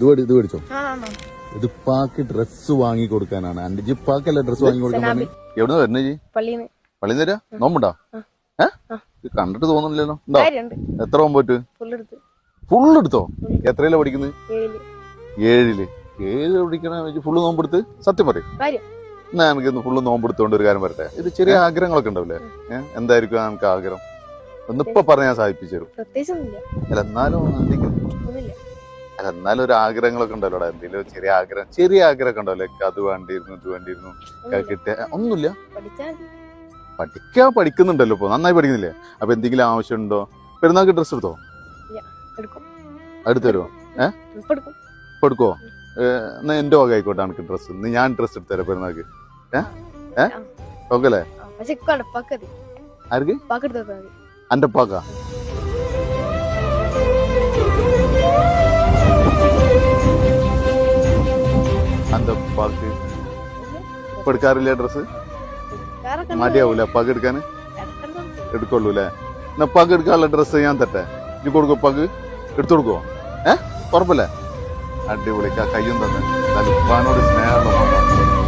ഇത് മേടി ഇത് മേടിച്ചോ? ഇത് പാക്ക് ഡ്രസ് വാങ്ങി കൊടുക്കാനാണ്. അന്റെ ജിപ്പാക്കല്ലേ ഡ്രസ് വാങ്ങി കൊടുക്കാൻ സനാബി. എവിടെ വരുന്നേ ജി പള്ളിന്ന്. പള്ളി തരാ? നോമ്പുണ്ടാ? ഏഹ് കണ്ടിട്ട് തോന്നുന്നില്ലല്ലോ. ഉണ്ടോ എത്ര ഫുള്ളെടുത്ത്. ഫുള്ള് എടുത്തോ എത്രയിലാ പഠിക്കുന്നത് ഏഴിൽ. ഏഴിൽ. ഏഴിൽ പഠിക്കണ ഫുള്ള് നോമ്പെടുത്ത്? സത്യം പറയും. എന്നാ എനിക്ക് ഇന്ന് ഫുള്ള് നോമ്പെടുത്തോണ്ട് ഒരു കാര്യം പറയട്ടെ ഇത് ചെറിയ ആഗ്രഹങ്ങളൊക്കെ ഉണ്ടാവില്ലേ? ഏഹ് എന്തായിരിക്കും നമുക്ക് ആഗ്രഹം? ഒന്നിപ്പോ പറഞ്ഞാൽ സാധിപ്പിച്ചു തരും. അല്ല എന്നാലും എന്തെങ്കിലും അല്ല എന്നാലും ഒരു ആഗ്രഹങ്ങളൊക്കെ ഉണ്ടല്ലോ എന്തെങ്കിലും ചെറിയ ആഗ്രഹം ചെറിയ ആഗ്രഹമൊക്കെ ഉണ്ടല്ലോ അത് വേണ്ടിയിരുന്നു ഇത് വേണ്ടിയിരുന്നു. കിട്ടിയ ഒന്നുമില്ല. പഠിക്കാൻ പഠിക്കുന്നുണ്ടല്ലോ ഇപ്പൊ. നന്നായി പഠിക്കുന്നില്ലേ? അപ്പൊ എന്തെങ്കിലും ആവശ്യമുണ്ടോ? പെരുന്നാൾക്ക് ഡ്രസ് എടുത്തോ? എടുക്കും. അടുത്ത് തരുമോ ഏഹ് എടുക്കുവോ? എന്നാ എന്റെ വക ആയിക്കോട്ടെ എനിക്ക് ഡ്രസ് ഇന്ന് ഞാൻ ഡ്രസ് എടുത്തരാം പെരുന്നാൾക്ക്. ഏഹ് ഏഹ് ഓക്കെ അല്ലേ ആർക്ക്? എന്റെ മതി. പാക്ക് ഇപ്പൊ എടുക്കാറില്ല ഡ്രസ് മതിയാവൂല എടുക്കാൻ? ഇടക്കിടക്ക് എടുക്കുള്ളൂ അല്ലേ എന്നാ പക എടുക്കാനുള്ള ഡ്രസ്സ് ഞാൻ തട്ടെ. ഇനി കൊടുക്കോ പാക്ക് എടുത്തു കൊടുക്കോ? ഏ? ഉറപ്പല്ലേ? അടിപൊളി. ആ കയ്യും തന്നെ. എന്നാലും സ്നേഹമുള്ള.